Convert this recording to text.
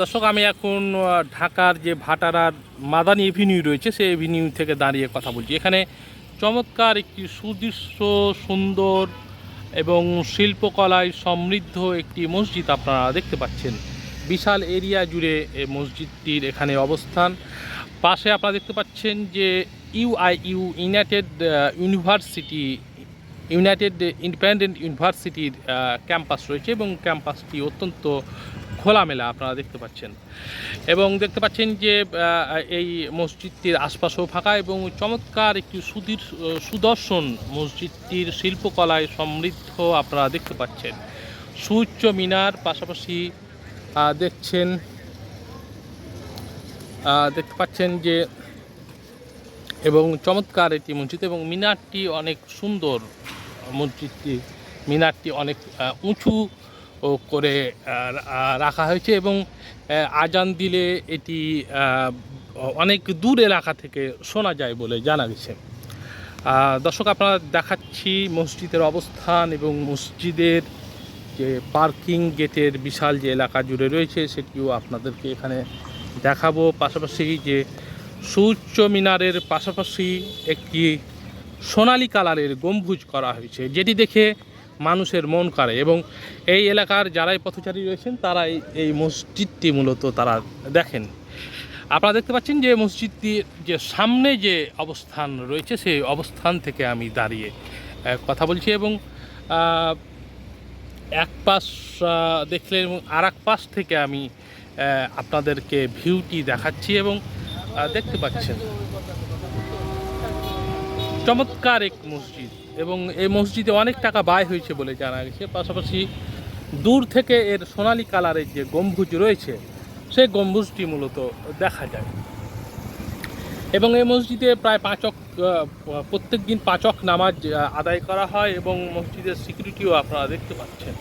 দর্শক, আমি এখন ঢাকার যে ভাটারার মাদানী এভিনিউ রয়েছে, সেই এভিনিউ থেকে দাঁড়িয়ে কথা বলছি। এখানে চমৎকার একটি সুদৃশ্য, সুন্দর এবং শিল্পকলায় সমৃদ্ধ একটি মসজিদ আপনারা দেখতে পাচ্ছেন। বিশাল এরিয়া জুড়ে এই মসজিদটির এখানে অবস্থান। পাশে আপনারা দেখতে পাচ্ছেন যে UIU United University, United Independent ইউনিভার্সিটির ক্যাম্পাস রয়েছে এবং ক্যাম্পাসটি অত্যন্ত খোলামেলা আপনারা দেখতে পাচ্ছেন। এবং দেখতে পাচ্ছেন যে এই মসজিদটির আশপাশও ফাঁকা এবং চমৎকার একটি সুদীর সুদর্শন মসজিদটির শিল্পকলায় সমৃদ্ধ আপনারা দেখতে পাচ্ছেন। সুউচ্চ মিনার পাশাপাশি দেখছেন দেখতে পাচ্ছেন যে, এবং চমৎকার একটি মসজিদ এবং মিনারটি অনেক সুন্দর মসজিদটি, মিনারটি অনেক উঁচু ও করে রাখা হয়েছে এবং আজান দিলে এটি অনেক দূর এলাকা থেকে শোনা যায় বলে জানা গেছে। দর্শক, আপনারা দেখাচ্ছি মসজিদের অবস্থান এবং মসজিদের যে পার্কিং গেটের বিশাল যে এলাকা জুড়ে রয়েছে, সেটিও আপনাদেরকে এখানে দেখাবো। পাশাপাশি যে সুউচ্চ মিনারের পাশাপাশি একটি সোনালী কালারের গম্বুজ করা হয়েছে, যেটি দেখে মানুষের মন কাড়ে এবং এই এলাকার যারাই পথচারী রয়েছেন তারা এই- মসজিদটি মূলত তারা দেখেন। আপনারা দেখতে পাচ্ছেন যে মসজিদটির যে সামনে যে অবস্থান রয়েছে, সেই অবস্থান থেকে আমি দাঁড়িয়ে কথা বলছি এবং এক পাশ দেখলে এবং আর এক পাশ থেকে আমি আপনাদেরকে ভিউটি দেখাচ্ছি এবং দেখতে পাচ্ছেন। চমৎকার এক মসজিদ। এবং এই মসজিদে অনেক টাকা ব্যয় হয়েছে বলে জানা গেছে। পাশাপাশি দূর থেকে এর সোনালি কালারের যে গম্বুজ রয়েছে, সেই গম্বুজটি মূলত দেখা যায়। এবং এই মসজিদে প্রায় পাঁচক প্রত্যেক দিন পাঁচক নামাজ আদায় করা হয় এবং মসজিদের সিকিউরিটিও আপনারা দেখতে পাচ্ছেন।